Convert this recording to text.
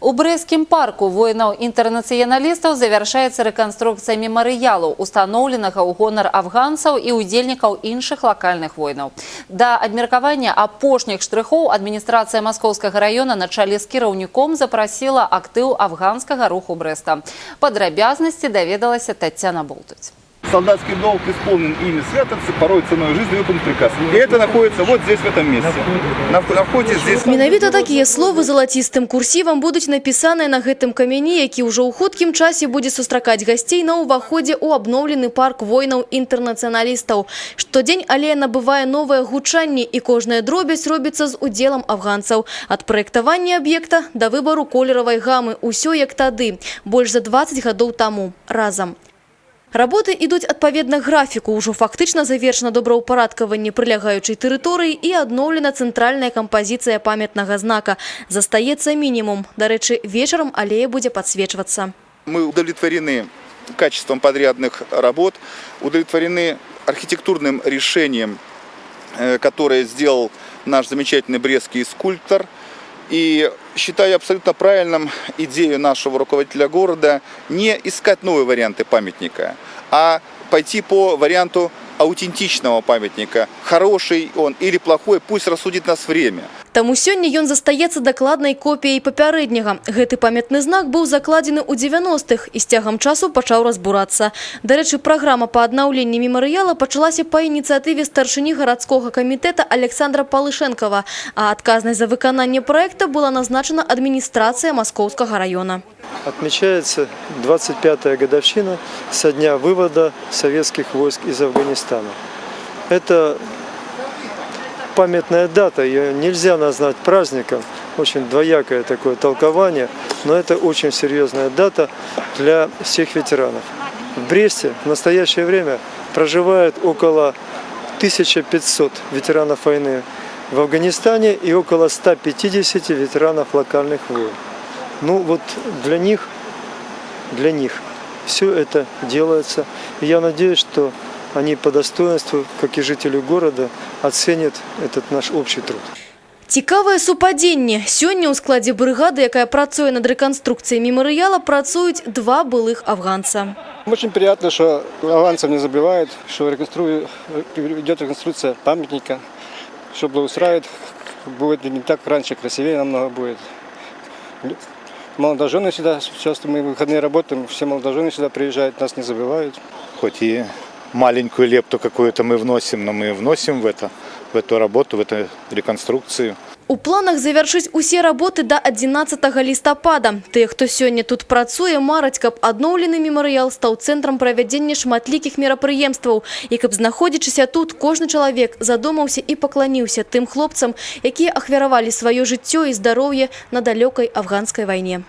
У Брестскім парку воинаў-інтэрнацыяналістаў завяршаецца рэканструкцыя мемарыялу, устаноўленага ў гонар афганцаў і удзельнікаў іншых лакальных войнаў. Да абмеркавання апошніх штрыхоў адміністрацыя Маскоўскага района на чале з кіраўніком запрасіла актыў афганскага руху Брэста. Падрабязнасці даведалася Тацяна Болтуць. Солдатский долг исполнен ими святаться, порой ценой жизни выполнен приказ. И это находится вот здесь, в этом месте. На, на входе здесь. Менавіта такія словы залацістым курсівам будуць напісаныя на гэтым камяні, які ўжо ў хуткім часе будзе сустракаць гасцей на ўваходзе ў абноўлены парк воінаў інтэрнацыяналістаў. Штодзень алея набывае новае гучанне і кожная дробязь робіцца з удзелам афганцаў. Ад праектавання аб'екта да выбару колеравай гамы ўсё як тады, больш за 20 гадоў таму разам. Работы ідуць адпаведна графіку. Ужо фактычна завершана добраўпарадкаванне прылягаючай тэрыторыі і адноўлена цэнтральная кампазіцыя памятнага знака. Застаецца мінімум. Дарэчы, вечарам алея будзе падсвечвацца. Мы удовлетворены качеством подрядных работ, удовлетворены архитектурным решением, э, которое сделал наш замечательный брестский скульптор. и считаю абсолютно правильным идею нашего руководителя города не искать новые варианты памятника, а пойти по варианту аутентичного памятника. Хороший он или плохой, пусть рассудит нас время. Таму сёння ён застаецца дакладнай копіяй папярэдняга. Гэты памятны знак быў закладзены ў 90-х і з цягам часу пачаў разбурацца. Дарэчы, праграма па аднаўленні мемарыяла пачалася па ініцыятыве старшыні гарадскога камітэта Александра Палышэнкава, а адказнай за выкананне праекта была назначена адміністрацыя Маскоўскага района. Отмечается 25-я годовщина со дня вывода советских войск из Афганистана. Это памятная дата, ее нельзя назвать праздником, очень двоякое такое толкование, но это очень серьезная дата для всех ветеранов. В Бресте в настоящее время проживает около 1500 ветеранов войны в Афганистане и около 150 ветеранов локальных войн. Ну вот для них, для них все это делается. И я надеюсь, что они по достоинству, как и жители города, оценят этот наш общий труд. Цікавае супадзенне. Сёння ў складзе брыгады, якая працуе над рэканструкцыяй мемарыяла, працуюць два былых афганца. Очень приятно, что авансов не забивают, что реконстру... идет реконструкция памятника, что благоустраивает, будет не так раньше, красивее намного будет. Молодожены сюда, часто мы выходные работаем, все молодожены сюда приезжают, нас не забивают. хоть и маленькую лепту какую-то мы вносим, но мы вносим в это, в эту работу, в эту реконструкцию. У планах завяршыць усе работы да 11 лістапада. Тыя, хто сёння тут працуе, мараць, каб адноўлены мемарыял стаў цэнтрам правядзення шматлікіх мерапрыемстваў. І каб знаходзячыся тут, кожны чалавек задумаўся і пакланіўся тым хлопцам, якія ахвяравалі сваё жыццё і здароўе на далёкай афганскай вайне.